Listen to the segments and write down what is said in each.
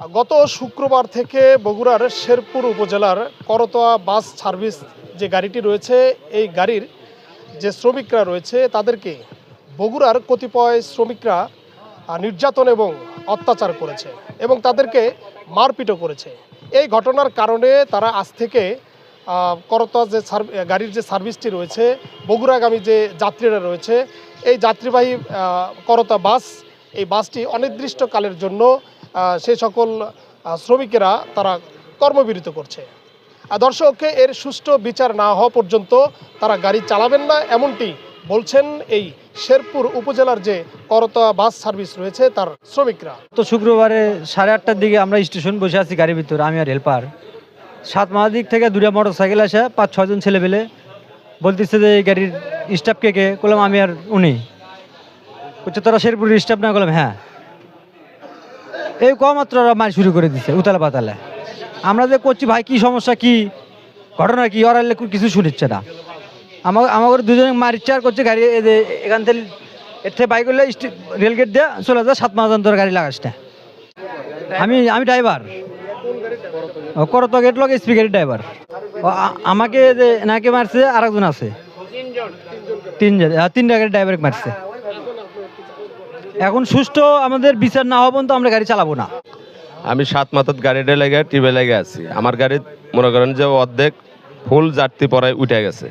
গত শুক্রবার থেকে বগুড়ার শেরপুর উপজেলার করতোয়া বাস সার্ভিস যে গাড়িটি রয়েছে এই গাড়ির যে শ্রমিকরা রয়েছে তাদেরকে বগুড়ার কতিপয় শ্রমিকরা নির্যাতন এবং অত্যাচার করেছে এবং তাদেরকে মারপিটও করেছে। এই ঘটনার কারণে তারা আজ থেকে করতোয়া যে গাড়ির যে সার্ভিসটি রয়েছে বগুড়াগামী যে যাত্রীরা রয়েছে এই যাত্রীবাহী আহ, করতোয়া বাস এই বাসটি অনির্দিষ্টকালের জন্য সে সকল শ্রমিকেরা তারা কর্মবিরত করছে। আর দর্শককে এর সুষ্ঠু বিচার না হওয়া পর্যন্ত তারা গাড়ি চালাবেন না, এমনটি বলছেন এই শেরপুর উপজেলার যে করতোয়া বাস সার্ভিস রয়েছে তার শ্রমিকরা। তো শুক্রবারে সাড়ে আটটার দিকে আমরা স্টেশন বসে আছি গাড়ির ভিতরে, আমি আর হেল্পার। সাত মাস দিক থেকে দুটা মোটর সাইকেল আসে, পাঁচ ছজন ছেলে পেলে বলতেছে যে গাড়ির স্টাফ কে কে করলাম আমি আর উনি। তোরা শেরপুরের স্টাফ না করলাম হ্যাঁ। এই কমাত্র ওরা মার শুরু করে দিছে উতালা পাতালে। আমরা যে করছি ভাই কি সমস্যা? কি ঘটনা কি? ওরা কিছু শুনিচ্ছে না। আমার আমাদের দুজনে মারিচ্ছে আর করছে গাড়ি এই এখান থেকে এর থেকে বাইক করলে রেলগেট দিয়ে চলে যায় সাত মাস অন্তর গাড়ি লাগাস আমি আমি ড্রাইভার। করত গেট লগে স্পিকারের ড্রাইভার। আমাকে যে নাকে মারছে আর একজন আছে। তিনজন। হ্যাঁ, তিনটা গাড়ি ড্রাইভার মারছে। এখন সুষ্ঠু আমাদের বিচার না হওয়া তো আমরা গাড়ি চালাবো না। আমি সাত মাথাত গাড়িটা লেগে টিভে লেগে আছি। আমার গাড়ি মনে করেন যে অর্ধেক ফুল যাত্রী পরায় উঠে গেছে।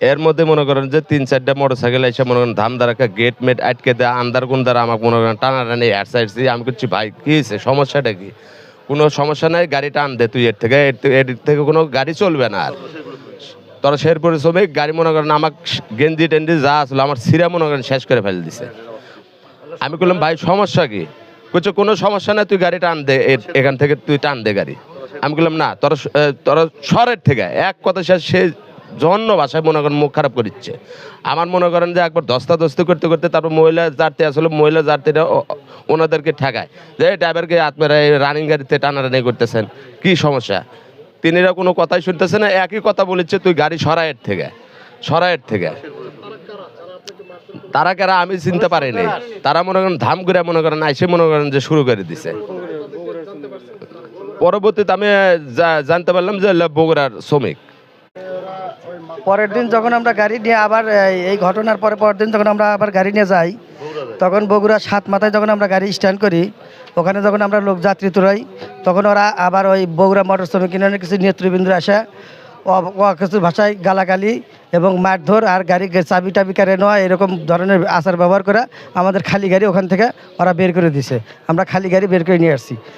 এর মধ্যে মনে করেন যে তিন চারটা মোটর সাইকেল এসে মনে করেন ধাম দ্বারা গেট মেট আটকে দেয় আন্দার কোন দ্বারা আমাকে মনে করেন টানা টানি হেড সাইডছি আমি করছি ভাই, কী হয়েছে সমস্যাটা কি? কোনো সমস্যা নাই গাড়িটা আন দে তুই এর থেকে। এর থেকে- কোনো গাড়ি চলবে না আর। তোরা শেরপুরের শ্রমিক, গাড়ি মনে করেন আমাকে গেঞ্জি টেঞ্জি যা আসলো আমার সিরা মনে করেন শেষ করে ফেলে দিছে। আমি বললাম ভাই, সমস্যা কি? বলছে কোনো সমস্যা নাই, তুই গাড়ি টান দে এখান থেকে তুই টান দে গাড়ি। আমি বললাম না, তোরা তোরা শহরের থেকে। এক কথা সে জন্য ভাষায় মনে করেন মুখ খারাপ করিচ্ছে আমার মনে করেন যে একবার দস্তা দস্তি করতে করতে তারপর মহিলা যাত্রী আসলে মহিলা যাত্রীরা ওনাদেরকে ঠেকায়। যে ড্রাইভারকে আপনারা এই রানিং গাড়িতে টানাটানি করতেছেন, কি সমস্যা? তিনিরা কোনো কথাই শুনতেছে না, একই কথা বলেছে, তুই গাড়ি সরাইয়ের থেকে সরাইয়ের থেকে। তারা কারা আমি চিনতে পারিনি তারা মনে করেন ধাম করে মনে করেন আইসে মনে করেন যে শুরু করে দিছে। পরবর্তীতে আমি জানতে পারলাম যে বগুড়ার শ্রমিক। পরের দিন যখন আমরা গাড়ি নিয়ে আবার এই- ঘটনার পরে পরের দিন যখন আমরা আবার গাড়ি নিয়ে যাই, তখন বগুড়া সাত মাথায় যখন আমরা গাড়ি স্ট্যান্ড করি, ওখানে যখন আমরা লোক যাত্রী তুলাই, তখন ওরা আবার ওই বগুড়া মোটর শ্রমিক ইউনিয়নের কিছু নেতৃবৃন্দ আসে কিছু ভাষায় গালাগালি এবং মারধর আর গাড়ি চাবি টাবি কারে নেওয়া, এরকম ধরনের আচার ব্যবহার করে আমাদের খালি গাড়ি ওখান থেকে ওরা বের করে দিছে। আমরা খালি গাড়ি বের করে নিয়ে আসছি।